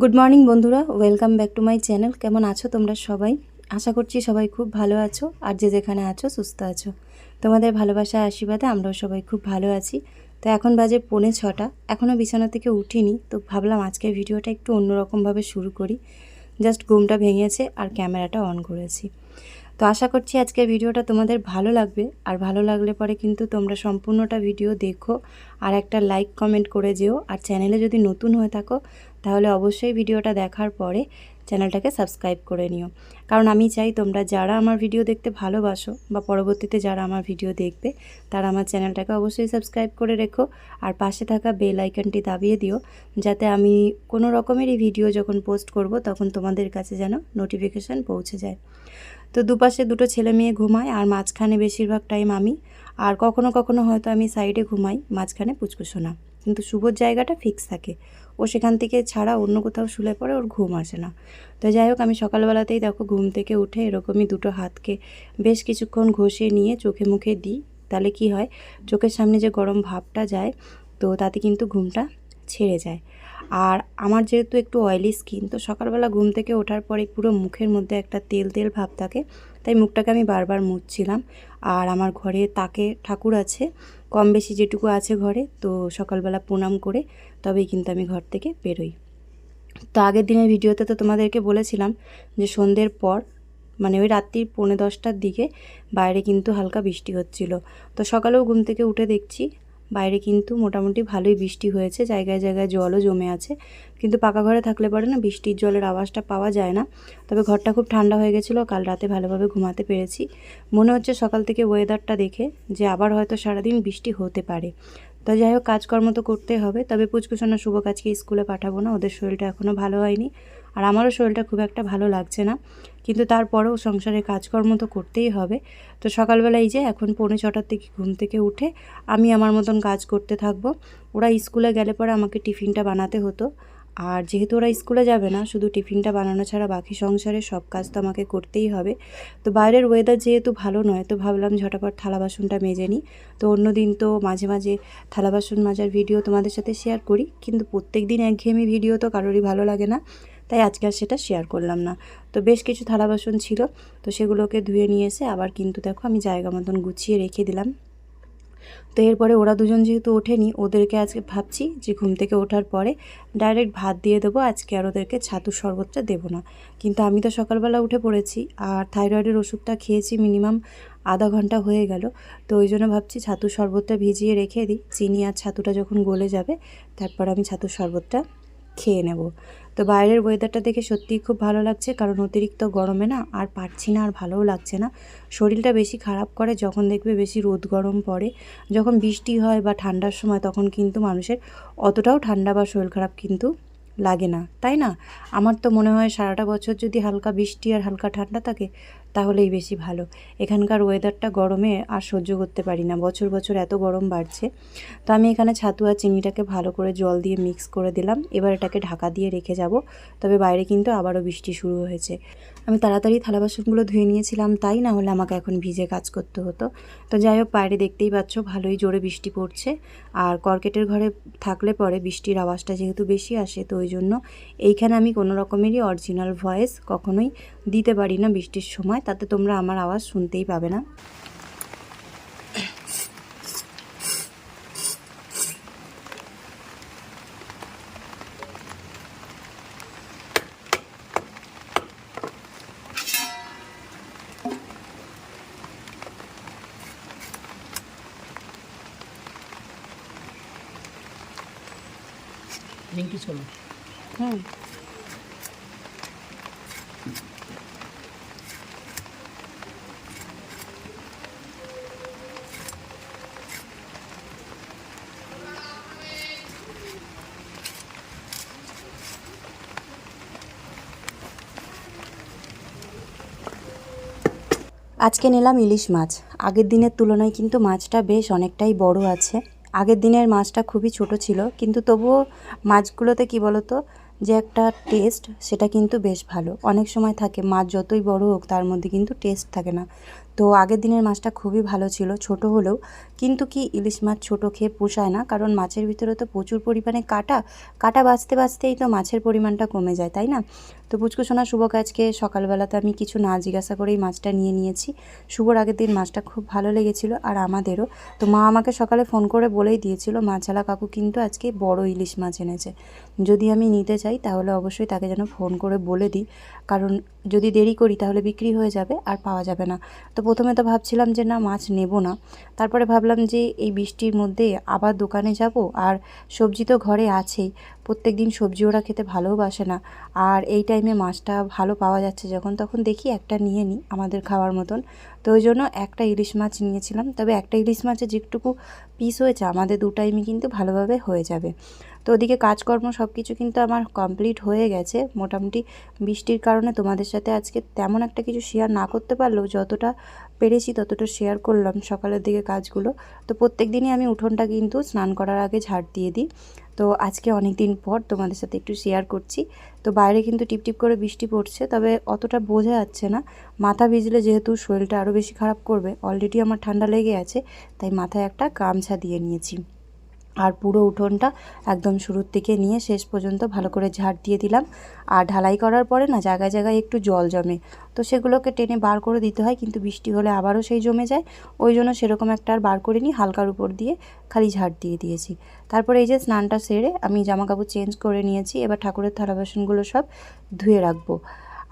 Good morning বন্ধুরা। Welcome back to my channel কেমন আছো তোমরা সবাই? আশা করছি সবাই খুব ভালো আছো আর যে যেখানে আছো, সুস্থ আছো। তোমাদের ভালোবাসা আশীর্বাদে আমরাও সবাই খুব ভালো আছি। তো এখন বাজে পৌনে ছটা। এখনও বিছানা থেকে উঠিনি, তো ভাবলাম আজকের ভিডিওটা একটু অন্যরকমভাবে শুরু করি। জাস্ট ঘুমটা ভেঙেছে আর ক্যামেরাটা অন করেছি। তো আশা করছি আজকের ভিডিওটা তোমাদের ভালো লাগবে। আর ভালো লাগলে পরে কিন্তু তোমরা সম্পূর্ণটা ভিডিও দেখো। আর একটা লাইক কমেন্ট করে যেও। আর চ্যানেলে যদি নতুন হয়ে থাকো তাহলে অবশ্যই ভিডিওটা দেখার পরে চ্যানেলটাকে সাবস্ক্রাইব করে নিও। কারণ আমি চাই তোমরা যারা আমার ভিডিও দেখতে ভালোবাসো বা পরবর্তীতে যারা আমার ভিডিও দেখবে, তারা আমার চ্যানেলটাকে অবশ্যই সাবস্ক্রাইব করে রেখো আর পাশে থাকা বেল আইকনটি দাবিয়ে দিও, যাতে আমি কোনো রকমেরই ভিডিও যখন পোস্ট করব তখন তোমাদের কাছে যেন নোটিফিকেশান পৌঁছে যায়। তো দুপাশে দুটো ছেলে মেয়ে ঘুমায় আর মাঝখানে বেশিরভাগ টাইম আমি, আর কখনো কখনো হয়তো আমি সাইডে ঘুমাই, মাঝখানে পুচকুসোনা কিন্তু শুভর জায়গাটা ফিক্স থাকে। ও সেখান থেকে ছাড়া অন্য কোথাও শুলে পরে ওর ঘুম আসে না। তো যাই হোক, আমি সকালবেলাতেই দেখো ঘুম থেকে উঠে এরকমই দুটো হাতকে বেশ কিছুক্ষণ ঘষে নিয়ে চোখে মুখে দিই। তাহলে কি হয়, চোখের সামনে যে গরম ভাবটা যায়, তো তাতে কিন্তু ঘুমটা ছেড়ে যায়। আর আমার যেহেতু একটু অয়েলি স্কিন তো সকালবেলা ঘুম থেকে ওঠার পরে পুরো মুখের মধ্যে একটা তেল তেল ভাব থাকে, তাই মুখটাকে আমি বারবার মুছছিলাম। আর আমার ঘরে তাকে ঠাকুর আছে, কম বেশি যেটুকু আছে ঘরে, তো সকালবেলা প্রণাম করে তবেই কিন্তু আমি ঘর থেকে বেরোই। তো আগের দিনের ভিডিওতে তো তোমাদেরকে বলেছিলাম যে সন্ধ্যের পর মানে ওই রাত্রির পৌনে দশটার দিকে বাইরে কিন্তু হালকা বৃষ্টি হচ্ছিল। তো সকালেও ঘুম থেকে উঠে দেখছি বাইরে কিন্তু মোটামুটি ভালোই বৃষ্টি হয়েছে, জায়গায় জায়গায় জলও জমে আছে। কিন্তু পাকা ঘরে থাকলে পরে না বৃষ্টির জলের আওয়াজটা পাওয়া যায় না। তবে ঘরটা খুব ঠান্ডা হয়ে গেছিল, কাল রাতে ভালোভাবে ঘুমাতে পেরেছি। মনে হচ্ছে সকাল থেকে ওয়েদারটা দেখে যে আবার হয়তো সারাদিন বৃষ্টি হতে পারে। তো যাই হোক, কাজকর্ম তো করতেই হবে। তবে পুচকুচনা শুভ কাজকে স্কুলে পাঠাবো না, ওদের শরীরটা এখনও ভালো হয়নি। আর আমারও শরীরটা খুব একটা ভালো লাগছে না। কিন্তু তারপরেও সংসারে কাজকর্ম তো করতেই হবে। তো সকালবেলায় যে এখন পৌনে ছটার থেকে ঘুম থেকে উঠে আমি আমার মতন কাজ করতে থাকব। ওরা স্কুলে গেলে পরে আমাকে টিফিনটা বানাতে হতো। আর যেহেতু ওরা স্কুলে যাবে না, শুধু টিফিনটা বানানো ছাড়া বাকি সংসারে সব কাজ তো আমাকে করতেই হবে। তো বাইরের ওয়েদার যেহেতু ভালো নয়, তো ভাবলাম ঝটাপট থালা বাসনটা মেজে নিই। তো অন্য দিন তো মাঝে মাঝে থালা বাসন মাজার ভিডিও তোমাদের সাথে শেয়ার করি, কিন্তু প্রত্যেক দিন একঘেয়েমি ভিডিও তো কারোরই ভালো লাগে না, তাই আজকে আর সেটা শেয়ার করলাম না। তো বেশ কিছু থালা বাসন ছিল, তো সেগুলোকে ধুয়ে নিয়ে এসে আবার কিন্তু দেখো আমি জায়গা মতন গুছিয়ে রেখে দিলাম। তো এরপরে ওরা দুজন যেহেতু ওঠেনি, ওদেরকে আজকে ভাবছি যে ঘুম থেকে ওঠার পরে ডাইরেক্ট ভাত দিয়ে দেবো। আজকে আর ওদেরকে ছাতু শরবতটা দেবো না। কিন্তু আমি তো সকালবেলা উঠে পড়েছি আর থাইরয়েডের ওষুধটা খেয়েছি মিনিমাম আধা ঘণ্টা হয়ে গেল। তো ওই জন্য ভাবছি ছাতুর শরবতটা ভিজিয়ে রেখে দিই। চিনি আর ছাতুটা যখন গলে যাবে, তারপর আমি ছাতুর শরবতটা খেয়ে নেব। তো বাইরের ওয়েদারটা দেখে সত্যিই খুব ভালো লাগছে, কারণ অতিরিক্ত গরমে না আর পারছি না আর ভালোও লাগছে না। শরীরটা বেশি খারাপ করে যখন দেখবে বেশি রোদ গরম পড়ে, যখন বৃষ্টি হয় বা ঠান্ডার সময় তখন কিন্তু মানুষের অতটাও ঠান্ডা বা শরীর খারাপ কিন্তু লাগে না, তাই না? আমার তো মনে হয় সারাটা বছর যদি হালকা বৃষ্টি আর হালকা ঠান্ডা থাকে তাহলেই বেশি ভালো। এখানকার ওয়েদারটা গরমে আর সহ্য করতে পারি না। বছর বছর এত গরম বাড়ছে। তো আমি এখানে ছাতু আর চিনিটাকে ভালো করে জল দিয়ে মিক্স করে দিলাম। এবার এটাকে ঢাকা দিয়ে রেখে যাব। তবে বাইরে কিন্তু আবারও বৃষ্টি শুরু হয়েছে। আমি তাড়াতাড়ি থালা বাসনগুলো ধুয়ে নিয়েছিলাম, তাই না হলে আমাকে এখন ভিজে কাজ করতে হতো। তো যাই হোক, বাইরে দেখতেই পাচ্ছ ভালোই জোরে বৃষ্টি পড়ছে। আর কর্কেটের ঘরে থাকলে পরে বৃষ্টির আওয়াজটা যেহেতু বেশি আসে, তো ওই জন্য এইখানে আমি কোনো রকমেরই অরিজিনাল ভয়েস কখনোই দিতে পারি না বৃষ্টির সময়। তাতে তোমরা আমার আওয়াজ শুনতেই পাবে না। আজকে নিলাম ইলিশ মাছ। আগের দিনের তুলনায় কিন্তু মাছটা বেশ অনেকটাই বড় আছে। আগের দিনের মাছটা খুবই ছোট ছিল, কিন্তু তবুও মাছগুলোতে কি বলতো, যে একটা টেস্ট সেটা কিন্তু বেশ ভালো। অনেক সময় থাকে, মাছ যতই বড় হোক তার মধ্যে কিন্তু টেস্ট থাকে না। তো আগের দিনের মাছটা খুবই ভালো ছিল, ছোট হলেও কিন্তু কি ইলিশ মাছ ছোট খেয়ে পোষায় না, কারণ মাছের ভিতরে তো প্রচুর পরিমাণে কাটা কাটা বাঁচতে বাঁচতেই তো মাছের পরিমাণটা কমে যায়, তাই না? তো পুচকু সোনা শুভকে আজকে সকালবেলাতে আমি কিছু না জিজ্ঞাসা করেই মাছটা নিয়ে নিয়েছি। শুভর আগের দিন মাছটা খুব ভালো লেগেছিল আর আমাদেরও। তো মা আমাকে সকালে ফোন করে বলেই দিয়েছিল, মাছালা কাকু কিন্তু আজকে বড় ইলিশ মাছ এনেছে। যদি আমি নিতে চাই তাহলে অবশ্যই তাকে যেন ফোন করে বলে দিই। কারণ যদি দেরি করি তাহলে বিক্রি হয়ে যাবে আর পাওয়া যাবে না। তো প্রথমে তো ভাবছিলাম যে না, মাছ নেব না। তারপরে ভাবলাম যে এই বৃষ্টির মধ্যে আবার দোকানে যাব আর সবজি তো ঘরে আছেই। প্রত্যেক দিন সবজি ওরা খেতে ভালোবাসে না। আর এই টাইমে মাছটা ভালো পাওয়া যাচ্ছে যখন তখন দেখি একটা নিয়ে নিই আমাদের খাওয়ার মতন। তো ওই জন্য একটা ইলিশ মাছ নিয়েছিলাম। তবে একটা ইলিশ মাছের যেটুকু পিস হয়েছে আমাদের দু টাইমই কিন্তু ভালোভাবে হয়ে যাবে। তো ওদিকে কাজকর্ম সব কিছু কিন্তু আমার কমপ্লিট হয়ে গেছে। মোটামুটি বৃষ্টির কারণে তোমাদের সাথে আজকে তেমন একটা কিছু শেয়ার না করতে পারলেও যতটা পেরেছি ততটা শেয়ার করলাম সকালের দিকে কাজগুলো। তো প্রত্যেক দিনই আমি উঠোনটা কিন্তু স্নান করার আগে ঝাড় দিয়ে দিই। তো আজকে অনেক দিন পর তোমাদের সাথে একটু শেয়ার করছি। তো বাইরে কিন্তু টিপটিপ করে বৃষ্টি পড়ছে, তবে অতটা বোঝা যাচ্ছে না। মাথা ভিজলে যেহেতু শরীরটা আরও বেশি খারাপ করবে অলরেডি আমার ঠান্ডা লেগে আছে, তাই মাথায় একটা গামছা দিয়ে নিয়েছি। আর পুরো উঠোনটা একদম শুরুর থেকে নিয়ে শেষ পর্যন্ত ভালো করে ঝাড় দিয়ে দিলাম। আর ঢালাই করার পরে না জায়গায় জায়গায় একটু জল জমে। তো সেগুলোকে টেনে বার করে দিতে হয়, কিন্তু বৃষ্টি হলে আবারও সেই জমে যায়। ওই জন্য সেরকম একটা আর বার করে নিই হালকার উপর দিয়ে খালি ঝাড় দিয়ে দিয়েছি। তারপরে এই যে স্নানটা সেরে আমি জামাকাপড় চেঞ্জ করে নিয়েছি, এবার ঠাকুরের থালা বাসনগুলো সব ধুয়ে রাখব।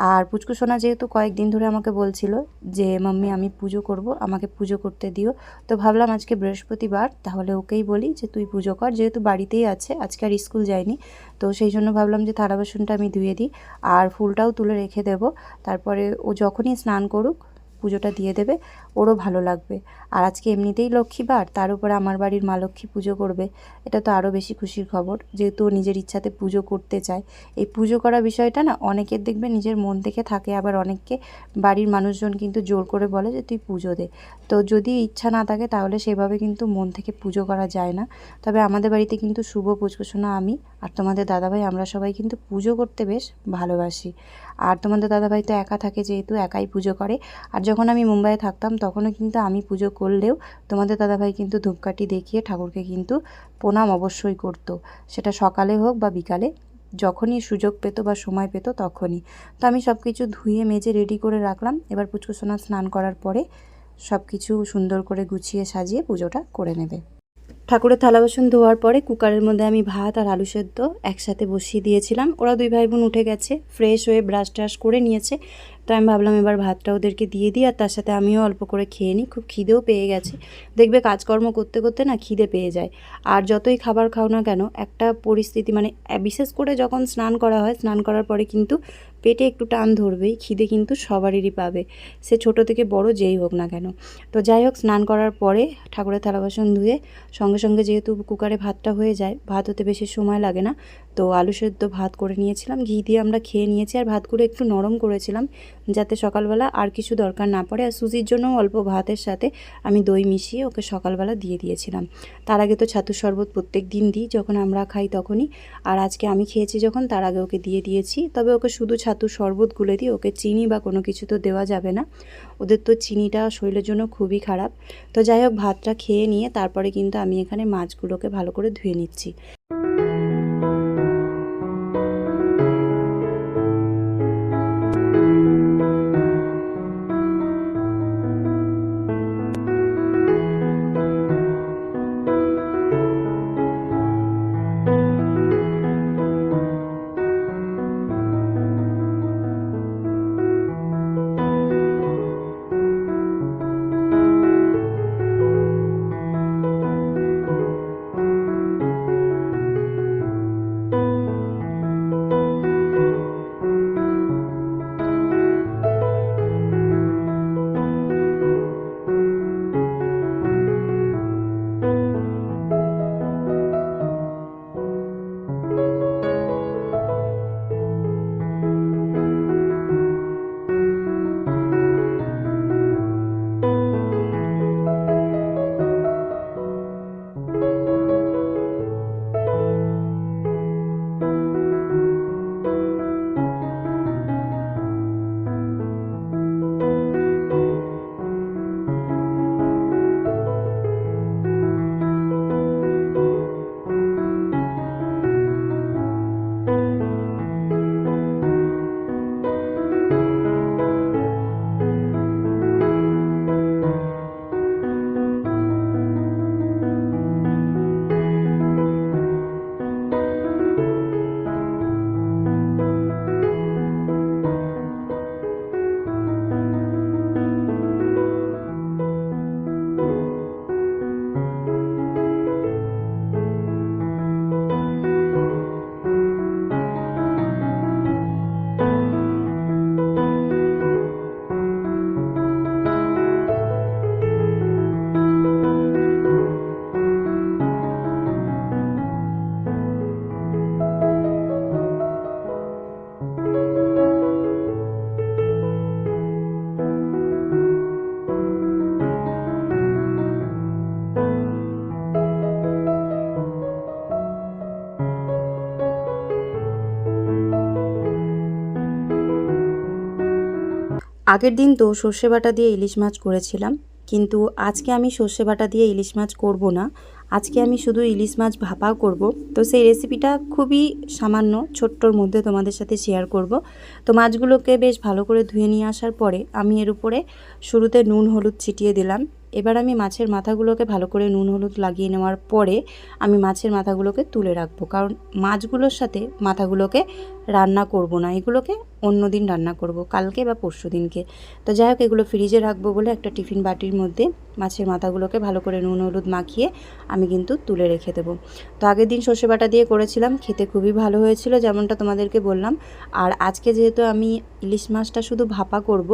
আর পুচকু সোনা যেহেতু কয়েকদিন ধরে আমাকে বলছিল যে, মাম্মি, আমি পুজো করব, আমাকে পুজো করতে দিও। তো ভাবলাম আজকে বৃহস্পতিবার, তাহলে ওকেই বলি যে, তুই পুজো কর। যেহেতু বাড়িতেই আছে, আজকে আর স্কুল যায়নি, তো সেই জন্য ভাবলাম যে, থালা বাসনটা আমি ধুয়ে দিই। আর ফুলটাও তুলে রেখে দেব। তারপরে ও যখনই স্নান করুক পুজোটা দিয়ে দেবে, ওরও ভালো লাগবে। আর আজকে এমনিতেই লক্ষ্মীবার তার উপরে আমার বাড়ির মা লক্ষ্মী পুজো করবে। এটা তো আরও বেশি খুশির খবর, যেহেতু নিজের ইচ্ছাতে পুজো করতে চায়। এই পুজো করা বিষয়টা না, অনেকের দেখবে নিজের মন থেকে থাকে, আবার অনেককে বাড়ির মানুষজন কিন্তু জোর করে বলে যে, তুই পুজো দে। তো যদি ইচ্ছা না থাকে, তাহলে সেভাবে কিন্তু মন থেকে পুজো করা যায় না। তবে আমাদের বাড়িতে কিন্তু শুভ পুজোশোনা আমি আর তোমাদের দাদাভাই, আমরা সবাই কিন্তু পুজো করতে বেশ ভালোবাসি। আর তোমাদের দাদাভাই তো একা থাকে যেহেতু, একাই পুজো করে। আর যখন আমি মুম্বাইয়ে থাকতাম, তখনও কিন্তু আমি পুজো করলেও তোমাদের দাদাভাই কিন্তু ধূপকাঠি দেখিয়ে ঠাকুরকে কিন্তু প্রণাম অবশ্যই করতো। সেটা সকালে হোক বা বিকালে, যখনই সুযোগ পেত বা সময় পেত তখনই। তো আমি সব কিছু ধুয়ে, মেজে রেডি করে রাখলাম। এবার পুচকুসোনা স্নান করার পরে সব কিছু সুন্দর করে গুছিয়ে সাজিয়ে পুজোটা করে নেবে। ঠাকুরের থালা বাসন ধোয়ার পরে কুকারের মধ্যে আমি ভাত আর আলু সেদ্ধ একসাথে বসিয়ে দিয়েছিলাম। ওরা দুই ভাই বোন উঠে গেছে ফ্রেশ হয়ে ব্রাশ ট্রাশ করে নিয়েছে। তো আমি ভাবলাম এবার ভাতটা ওদেরকে দিয়ে দিই আর তার সাথে আমিও অল্প করে খেয়ে নিই। খুব খিদেও পেয়ে গেছে। দেখবে কাজকর্ম করতে করতে না খিদে পেয়ে যায়। আর যতই খাবার খাও না কেন, একটা পরিস্থিতি মানে বিশেষ করে যখন স্নান করা হয়, স্নান করার পরে কিন্তু পেটে একটু টান ধরবেই, খিদে কিন্তু সবারই পাবে। সে ছোট থেকে বড় যেই হোক না কেন। তো যাই হোক, স্নান করার পরে ঠাকুরের থালা বাসন ধুয়ে, সঙ্গে সঙ্গে যেহেতু কুকারে ভাতটা হয়ে যায়, ভাত হতে বেশি সময় লাগে না, তো আলু সেদ্ধ ভাত করে নিয়েছিলাম, ঘি দিয়ে আমরা খেয়ে নিয়েছি আর ভাতগুলো একটু নরম করেছিলাম, যাতে সকালবেলা আর কিছু দরকার না পড়ে। আর সুজির জন্য অল্প ভাতের সাথে আমি দই মিশিয়ে ওকে সকালবেলা দিয়ে দিয়েছিলাম। তার আগে তো ছাতুর শরবত প্রত্যেক দিন দিই, যখন আমরা খাই তখনই। আর আজকে আমি খেয়েছি যখন, তার আগে ওকে দিয়ে দিয়েছি। তবে ওকে শুধু ছাতুর শরবত গুলে দিই ওকে চিনি বা কোনো কিছু তো দেওয়া যাবে না। ওদের তো চিনিটা শরীরের জন্য খুবই খারাপ। তো যাই হোক, ভাতটা খেয়ে নিয়ে তারপরে কিন্তু আমি এখানে মাছগুলোকে ভালো করে ধুয়ে নিচ্ছি। আগের দিন তো সর্ষে বাটা দিয়ে ইলিশ মাছ করেছিলাম, কিন্তু আজকে আমি সর্ষে বাটা দিয়ে ইলিশ মাছ করব না। আজকে আমি শুধু ইলিশ মাছ ভাপা করব। তো সেই রেসিপিটা খুবই সামান্য, ছোট্টর মধ্যে তোমাদের সাথে শেয়ার করব। তো মাছগুলোকে বেশ ভালো করে ধুয়ে নিয়ে আসার পরে আমি এর উপরে শুরুতে নুন, হলুদ ছিটিয়ে দিলাম। এবার আমি মাছের মাথাগুলোকে ভালো করে নুন, হলুদ লাগিয়ে নেওয়ার পরে আমি মাছের মাথাগুলোকে তুলে রাখব। কারণ মাছগুলোর সাথে মাথাগুলোকে রান্না করব না, এগুলোকে অন্য দিন রান্না করব, কালকে বা পরশু দিনকে। তো যাই হোক, এগুলো ফ্রিজে রাখব বলে একটা টিফিন বাটির মধ্যে মাছের মাথাগুলোকে ভালো করে নুন, হলুদ মাখিয়ে আমি কিন্তু তুলে রেখে দেবো। তো আগের দিন সর্ষে বাটা দিয়ে করেছিলাম, খেতে খুবই ভালো হয়েছিল যেমনটা তোমাদেরকে বললাম। আর আজকে যেহেতু আমি ইলিশ মাছটা শুধু ভাপা করব,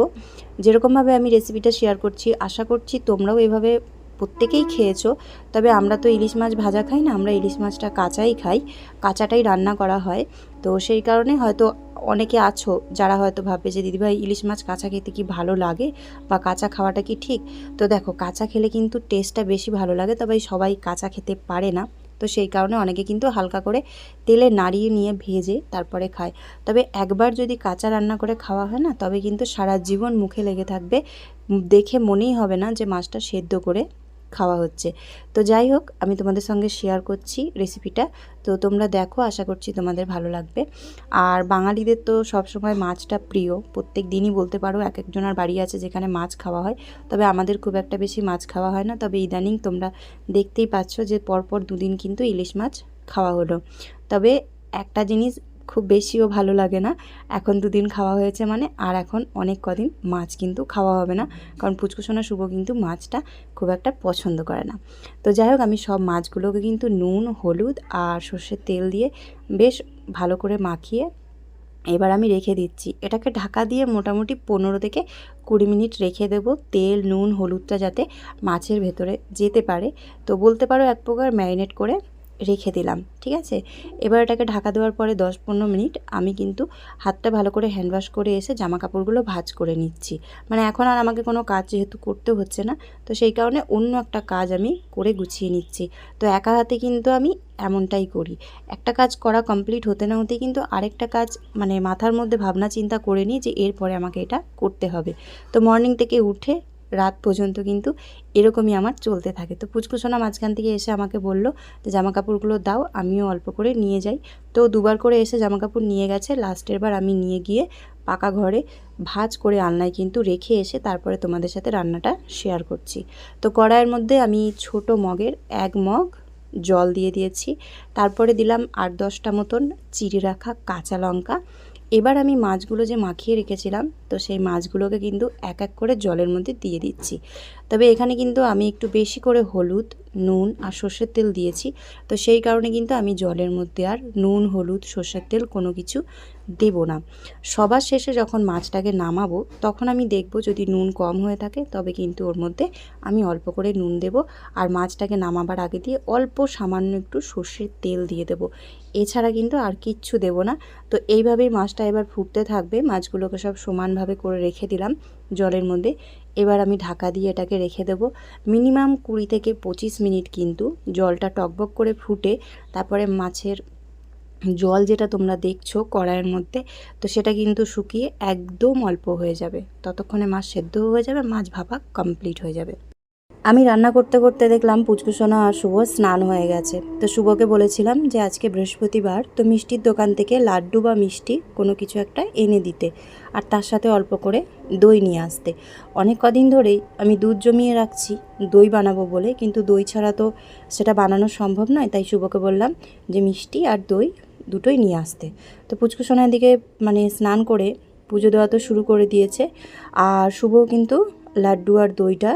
যেরকমভাবে আমি রেসিপিটা শেয়ার করছি, আশা করছি তোমরাও এভাবে প্রত্যেকেই খেয়েছো। তবে আমরা তো ইলিশ মাছ ভাজা খাই না, আমরা ইলিশ মাছটা কাঁচাই খাই, কাঁচাটাই রান্না করা হয়। তো সেই কারণে হয়তো অনেকে আছো যারা হয়তো ভাববে যে, দিদিভাই, ইলিশ মাছ কাঁচা খেতে কি ভালো লাগে বা কাঁচা খাওয়াটা কি ঠিক? তো দেখো, কাঁচা খেলে কিন্তু টেস্টটা বেশি ভালো লাগে, তবে সবাই কাঁচা খেতে পারে না। তো সেই কারণে অনেকে কিন্তু হালকা করে তেলে নাড়িয়ে নিয়ে ভেজে তারপরে খায়। তবে একবার যদি কাঁচা রান্না করে খাওয়া হয় না, তবে কিন্তু সারা জীবন মুখে লেগে থাকবে, দেখে মনেই হবে না যে মাছটা সেদ্ধ করে। খাওয়া হচ্ছে। তো যাই হোক, আমি তোমাদের সঙ্গে শেয়ার করছি রেসিপিটা তো তোমরা দেখো, আশা করছি তোমাদের ভালো লাগবে। আর বাঙালিদের তো সবসময় মাছটা প্রিয়। প্রত্যেক দিনই বলতে পারো, এক একজনের বাড়ি আছে যেখানে মাছ খাওয়া হয়। তবে আমাদের খুব একটা বেশি মাছ খাওয়া হয় না। তবে ইদানিং তোমরা দেখতেই পাচ্ছ যে পরপর দুদিন কিন্তু ইলিশ মাছ খাওয়া হলো। তবে একটা জিনিস খুব বেশিও ভালো লাগে না। এখন দুদিন খাওয়া হয়েছে মানে আর এখন অনেক কদিন মাছ কিন্তু খাওয়া হবে না। কারণ পুচকুসোনা শুভ কিন্তু মাছটা খুব একটা পছন্দ করে না। তো যাই হোক, আমি সব মাছগুলোকে কিন্তু নুন, হলুদ আর সর্ষের তেল দিয়ে বেশ ভালো করে মাখিয়ে এবার আমি রেখে দিচ্ছি। এটাকে ঢাকা দিয়ে মোটামুটি পনেরো থেকে কুড়ি মিনিট রেখে দেবো তেল, নুন, হলুদটা যাতে মাছের ভেতরে যেতে পারে। তো বলতে পারো এক প্রকার ম্যারিনেট করে রেখে দিলাম, ঠিক আছে? এবার এটাকে ঢাকা দেওয়ার পরে দশ পনেরো মিনিট আমি কিন্তু হাতটা ভালো করে হ্যান্ড ওয়াশ করে এসে জামা কাপড়গুলো ভাজ করে নিচ্ছি। মানে এখন আর আমাকে কোনো কাজ যেহেতু করতে হচ্ছে না, তো সেই কারণে অন্য একটা কাজ আমি করে গুছিয়ে নিচ্ছি। তো একা হাতে কিন্তু আমি এমনটাই করি। একটা কাজ করা কমপ্লিট হতে না হতেই কিন্তু আরেকটা কাজ মানে মাথার মধ্যে ভাবনা চিন্তা করে নিই যে এরপরে আমাকে এটা করতে হবে। তো মর্নিং থেকে উঠে রাত পর্যন্ত কিন্তু এরকমই আমার চলতে থাকে। তো পুচকুসোনা মাঝখান থেকে এসে আমাকে বলল যে, জামা কাপড়গুলো দাও, আমিও অল্প করে নিয়ে যাই। তো দুবার করে এসে জামা কাপড় নিয়ে গেছে। লাস্টের বার আমি নিয়ে গিয়ে পাকা ঘরে ভাজ করে আলনায় কিন্তু রেখে এসে তারপরে তোমাদের সাথে রান্নাটা শেয়ার করছি। তো কড়াইয়ের মধ্যে আমি ছোট মগের এক মগ জল দিয়ে দিয়েছি। তারপরে দিলাম আট দশটা মতন চিড়ে রাখা কাঁচা লঙ্কা। এবার আমি মাছগুলো যে মাখিয়ে রেখেছিলাম, তো সেই মাছগুলোকে কিন্তু এক এক করে জলের মধ্যে দিয়ে দিচ্ছি। তবে এখানে কিন্তু আমি একটু বেশি করে হলুদ, নুন আর সর্ষের তেল দিয়েছি। তো সেই কারণে কিন্তু আমি জলের মধ্যে আর নুন, হলুদ, সর্ষের তেল কোনো কিছু দেব না। সবার শেষে যখন মাছটাকে নামাবো, তখন আমি দেখব যদি নুন কম হয়ে থাকে, তবে কিন্তু ওর মধ্যে আমি অল্প করে নুন দেব। আর মাছটাকে নামাবার আগে দিয়ে অল্প সামান্য একটু সর্ষের তেল দিয়ে দেব। এছাড়া কিন্তু আর কিচ্ছু দেব না। তো এইভাবেই মাছটা এবার ফুটতে থাকবে। মাছগুলোকে সব সমানভাবে করে রেখে দিলাম জলের মধ্যে। এবার আমি ঢাকা দিয়ে এটাকে রেখে দেব। মিনিমাম কুড়ি থেকে পঁচিশ মিনিট কিন্তু জলটা টকবক করে ফুটে তারপরে মাছের জল যেটা তোমরা দেখছ কড়াইয়ের মধ্যে, তো সেটা কিন্তু শুকিয়ে একদম অল্প হয়ে যাবে। ততক্ষণে মাছ সেদ্ধ হয়ে যাবে, মাছ ভাপা কমপ্লিট হয়ে যাবে। আমি রান্না করতে করতে দেখলাম পুচকুসোনা আর শুভ স্নান হয়ে গেছে। তো শুভকে বলেছিলাম যে, আজকে বৃহস্পতিবার, তো মিষ্টির দোকান থেকে লাড্ডু বা মিষ্টি কোনো কিছু একটা এনে দিতে আর তার সাথে অল্প করে দই নিয়ে আসতে। অনেক কদিন ধরেই আমি দুধ জমিয়ে রাখছি, দই বানাবো বলে, কিন্তু দই ছাড়া তো সেটা বানানো সম্ভব নয়। তাই শুভকে বললাম যে, মিষ্টি আর দই দুটোই নিয়ে আসতে। তো পুচকুসোনার দিকে মানে স্নান করে পুজো দেওয়া তো শুরু করে দিয়েছে। আর শুভ কিন্তু লাড্ডু আর দইটা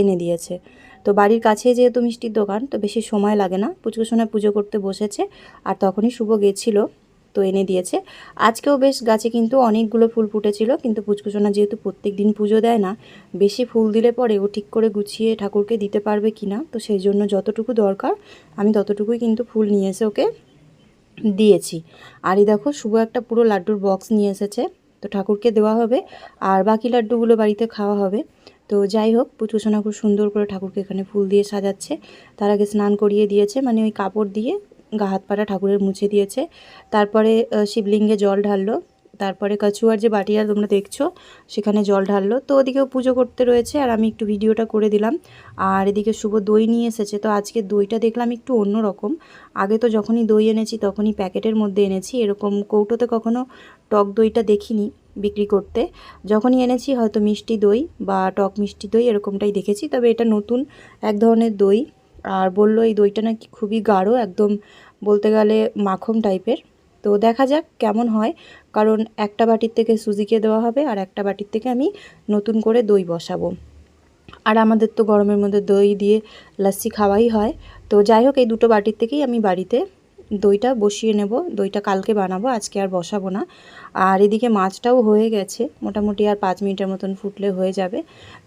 এনে দিয়েছে। তো বাড়ির কাছে যেহেতু মিষ্টির দোকান, তো বেশি সময় লাগে না। পুচকুসোনা পুজো করতে বসেছে আর তখনই শুভ গেছিল তো এনে দিয়েছে। আজকেও বেশ গাছে কিন্তু অনেকগুলো ফুল ফুটেছিল, কিন্তু পুচকুসোনা যেহেতু প্রত্যেক দিন পুজো দেয় না, বেশি ফুল দিলে পরে ও ঠিক করে গুছিয়ে ঠাকুরকে দিতে পারবে কি না? তো সেই জন্য যতটুকু দরকার, আমি ততটুকুই কিন্তু ফুল নিয়ে এসে ওকে দিয়েছি। আর এই দেখো, শুভ একটা পুরো লাড্ডুর বক্স নিয়ে এসেছে। তো ঠাকুরকে দেওয়া হবে, আর বাকি লাড্ডুগুলো বাড়িতে খাওয়া হবে। তো যাই হোক পুচকুসোনা খুব সুন্দর করে ঠাকুরকে এখানে ফুল দিয়ে সাজাচ্ছে। তার আগে স্নান করিয়ে দিয়েছে মানে ওই কাপড় দিয়ে গা হাত পাটা ঠাকুরের মুছে দিয়েছে। তারপরে শিবলিঙ্গে জল ঢাললো। তারপরে কাচুয়ার যে বাটিয়া তোমরা দেখছ, সেখানে জল ঢাললো। তো ওদিকেও পুজো করতে রয়েছে, আর আমি একটু ভিডিওটা করে দিলাম। আর এদিকে শুভ দই নিয়ে এসেছে, তো আজকে দইটা দেখলাম একটু অন্য রকম। আগে তো যখনই দই এনেছি, তখনই প্যাকেটের মধ্যে এনেছি। এরকম কৌটোতে কখনো টক দইটা দেখিনি। বিক্রি করতে। যখনই এনেছি হয়তো মিষ্টি দই বা টক মিষ্টি দই এরকমটাই দেখেছি, তবে এটা নতুন এক ধরনের দই। আর বলল এই দইটা নাকি খুবই গাঢ়, একদম বলতে গেলে মাখন টাইপের। তো দেখা যাক কেমন হয়, কারণ একটা বাটির থেকে সুজিকে দেওয়া হবে আর একটা বাটির থেকে আমি নতুন করে দই বসাবো। আর আমাদের তো গরমের মধ্যে দই দিয়ে লাস্সি খাওয়াই হয়। তো যাই হোক, এই দুটো বাটির থেকেই আমি বাড়িতে দইটা বসিয়ে নেব। দইটা কালকে বানাবো, আজকে আর বসাবো না। আর এদিকে মাছটাও হয়ে গেছে। মোটামুটি আর পাঁচ মিনিটের মতন ফুটলে হয়ে যাবে।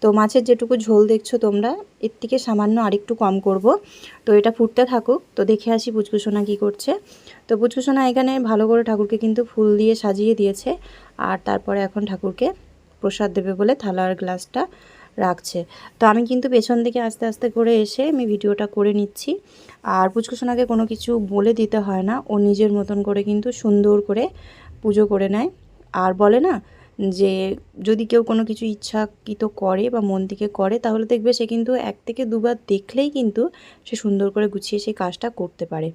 তো মাছের যেটুকু ঝোল দেখছ তোমরা, এর থেকে সামান্য আরেকটু কম করব। তো এটা ফুটতে থাকুক। তো দেখে আসি পুচকুসোনা কী করছে। তো পুচকুসোনা এখানে ভালো করে ঠাকুরকে কিন্তু ফুল দিয়ে সাজিয়ে দিয়েছে। আর তারপরে এখন ঠাকুরকে প্রসাদ দেবে বলে থালার গ্লাসটা। রাখছে। তো আমি কিন্তু পেছন দিকে আস্তে আস্তে করে এসে আমি ভিডিওটা করে নিচ্ছি। আর পুচকুসোনাকে কোনো কিছু বলে দিতে হয় না। ও নিজের মতন করে কিন্তু সুন্দর করে পুজো করে নেয়। আর বলে না যে যদি কেউ কোনো কিছু ইচ্ছাকৃত করে বা মন থেকে করে, তাহলে দেখবে সে কিন্তু এক থেকে দুবার দেখলেই কিন্তু সে সুন্দর করে গুছিয়ে সেই কাজটা করতে পারে।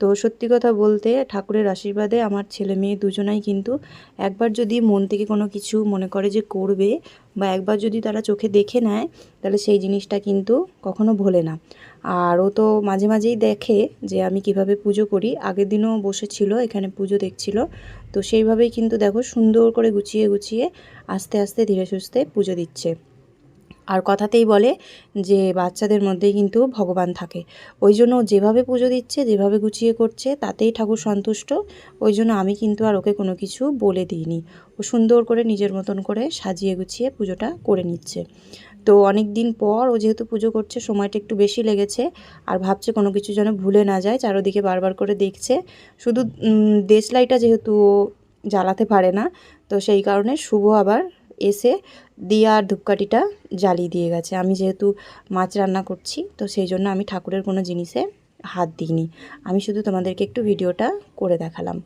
তো সত্যি কথা বলতে ঠাকুরের আশীর্বাদে আমার ছেলে মেয়ে দুজনাই কিন্তু একবার যদি মন থেকে কোনো কিছু মনে করে যে করবে বা একবার যদি তারা চোখে দেখে নেয়, তাহলে সেই জিনিসটা কিন্তু কখনো ভোলে না। আর ও তো মাঝে মাঝেই দেখে যে আমি কীভাবে পুজো করি। আগের দিনও বসেছিল, এখানে পুজো দেখছিল। তো সেইভাবেই কিন্তু দেখো সুন্দর করে গুছিয়ে গুছিয়ে আস্তে আস্তে ধীরে সুস্থে পুজো দিচ্ছে। আর কথাতেই বলে যে বাচ্চাদের মধ্যেই কিন্তু ভগবান থাকে। ওই জন্য যেভাবে পুজো দিচ্ছে, যেভাবে গুছিয়ে করছে, তাতেই ঠাকুর সন্তুষ্ট। ওই জন্য আমি কিন্তু আর ওকে কোনো কিছু বলে দিইনি। ও সুন্দর করে নিজের মতন করে সাজিয়ে গুছিয়ে পুজোটা করে নিচ্ছে। তো অনেক দিন পর ও যেহেতু পুজো করছে, সময়টা একটু বেশি লেগেছে আর ভাবছে কোনো কিছু যেন ভুলে না যায়, চারোদিকে বারবার করে দেখছে। শুধু দেশলাইটা যেহেতু ও জ্বালাতে পারে না, তো সেই কারণে শুভ আবার এসে দিয়া আর ধূপকাঠিটা জ্বালিয়ে দিয়ে গেছে। আমি যেহেতু মাছ রান্না করছি, তো সেই জন্য আমি ঠাকুরের কোনো জিনিসে হাত দিইনি। আমি শুধু তোমাদেরকে একটু ভিডিওটা করে দেখালাম।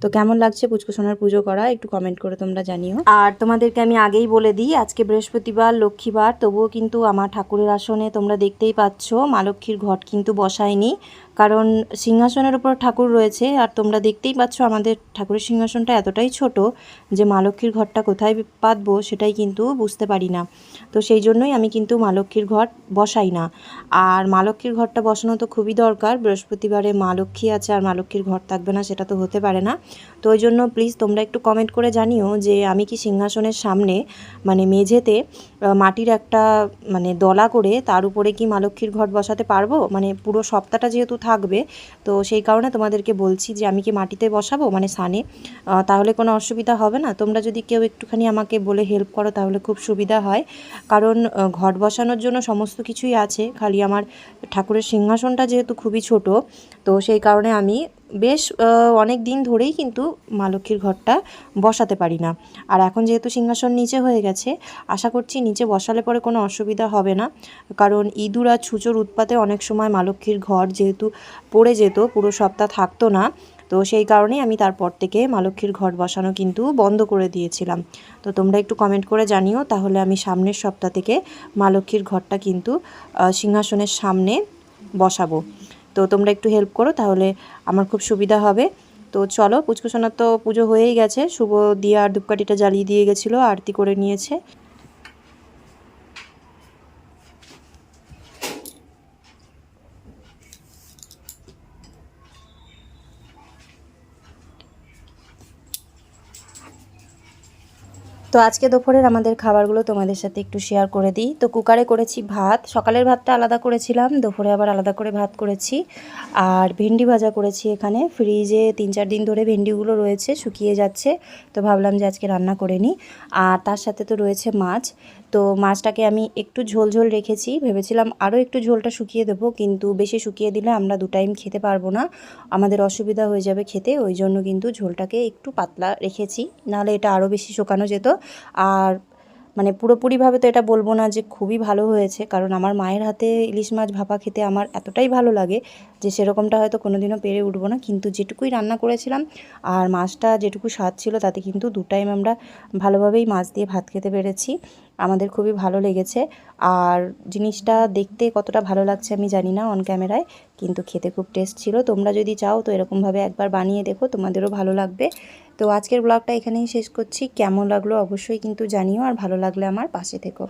তো কেমন লাগছে পুচকুসোনার পুজো করা? একটু কমেন্ট করে তোমরা জানিও। আর তোমাদেরকে আমি আগেই বলে দিই, আজকে বৃহস্পতিবার, লক্ষ্মীবার, তবুও কিন্তু আমার ঠাকুরের আসনে তোমরা দেখতেই পাচ্ছ, মা লক্ষ্মীর ঘট কিন্তু বসায়নি। কারণ সিংহাসনের উপর ঠাকুর রয়েছে, আর তোমরা দেখতেই পাচ্ছ আমাদের ঠাকুরের সিংহাসনটা এতটাই ছোট যে মা লক্ষ্মীর ঘরটা কোথায় পাতবো সেটাই কিন্তু বুঝতে পারি না। তো সেই জন্যই আমি কিন্তু মা লক্ষ্মীর ঘর বসাই না। আর মা লক্ষ্মীর ঘরটা বসানো তো খুবই দরকার, বৃহস্পতিবারে মা লক্ষ্মী আছে আর মা লক্ষ্মীর ঘর থাকবে না সেটা তো হতে পারে না। তো ওই জন্য প্লিজ তোমরা একটু কমেন্ট করে জানিও যে আমি কি সিংহাসনের সামনে মানে মেঝেতে মাটির একটা মানে দলা করে তার উপরে কি মা লক্ষ্মীর ঘট বসাতে পারব? মানে পুরো সপ্তাহটা যেহেতু থাকবে। তো সেই কারণে তোমাদেরকে বলছি যে আমি কি মাটিতে বসাবো? মানে সানে। তাহলে কোনো অসুবিধা হবে না। তোমরা যদি কেউ একটুখানি আমাকে বলে হেল্প করো তাহলে খুব সুবিধা হয়। কারণ ঘট বসানোর জন্য সমস্ত কিছুই আছে। খালি আমার ঠাকুরের সিংহাসনটা যেহেতু খুবই ছোট, তো সেই কারণে আমি বেশ অনেক দিন ধরেই কিন্তু মা লক্ষ্মীর ঘরটা বসাতে পারি না। আর এখন যেহেতু সিংহাসন নিচে হয়ে গেছে, আশা করছি নিচে বসালে পরে কোনো অসুবিধা হবে না। কারণ ইঁদুর আর ছুঁচোর উৎপাতে অনেক সময় মা লক্ষ্মীর ঘর যেহেতু পড়ে যেত, পুরো সপ্তাহ থাকতো না। তো সেই কারণেই আমি তারপর থেকে মা লক্ষ্মীর ঘর বসানো কিন্তু বন্ধ করে দিয়েছিলাম। তো তোমরা একটু কমেন্ট করে জানিও, তাহলে আমি সামনের সপ্তাহ থেকে মা লক্ষ্মীর ঘরটা কিন্তু সিংহাসনের সামনে বসাবো। তো তোমরা একটু হেল্প করো, তাহলে আমার খুব সুবিধা হবে। তো চলো পুচকুসোনার তো পুজো হয়েই গেছে। শুভ দিয়ে আর ধূপকাঠিটা জ্বালিয়ে দিয়ে গেছিল, আরতি করে নিয়েছে। তো আজকে দুপুরের আমাদের খাবারগুলো তোমাদের সাথে একটু শেয়ার করে দিই। তো কুকারে করেছি ভাত, সকালের ভাতটা আলাদা করেছিলাম, দুপুরে আবার আলাদা করে ভাত করেছি। আর ভেন্ডি ভাজা করেছি এখানে ফ্রিজে তিন চার দিন ধরে ভেন্ডিগুলো রয়েছে, শুকিয়ে যাচ্ছে। তো ভাবলাম যে আজকে রান্না করে নিই। আর তার সাথে তো রয়েছে মাছ। তো মাছটাকে আমি একটু ঝোল ঝোল রেখেছি। ভেবেছিলাম আরও একটু ঝোলটা শুকিয়ে দেবো, কিন্তু বেশি শুকিয়ে দিলে আমরা দু টাইম খেতে পারব না। আমাদের অসুবিধা হয়ে যাবে খেতে, ওই জন্য কিন্তু ঝোলটাকে একটু পাতলা রেখেছি। নাহলে এটা আরও বেশি শুকানো যেত। আর মানে পুরোপুরিভাবে তো এটা বলব না যে খুবই ভালো হয়েছে, কারণ আমার মায়ের হাতে ইলিশ মাছ ভাপা খেতে আমার এতটাই ভালো লাগে যে সেরকমটা হয়তো কোনোদিনও পেরে উঠবো না। কিন্তু যেটুকুই রান্না করেছিলাম আর মাছটা যেটুকু স্বাদ ছিল তাতে কিন্তু দু টাইম আমরা ভালোভাবেই মাছ দিয়ে ভাত খেতে পেরেছি। আমাদের খুবই ভালো লেগেছে। আর জিনিসটা দেখতে কতটা ভালো লাগছে আমি জানি না অন ক্যামেরায় কিন্তু খেতে খুব টেস্ট ছিল। তোমরা যদি চাও তো এরকমভাবে একবার বানিয়ে দেখো, তোমাদেরও ভালো লাগবে। তো আজকের ব্লগটা এখানেই শেষ করছি। কেমন লাগল অবশ্যই কিন্তু জানিও আর ভালো লাগলে আমার পাশে থেকো।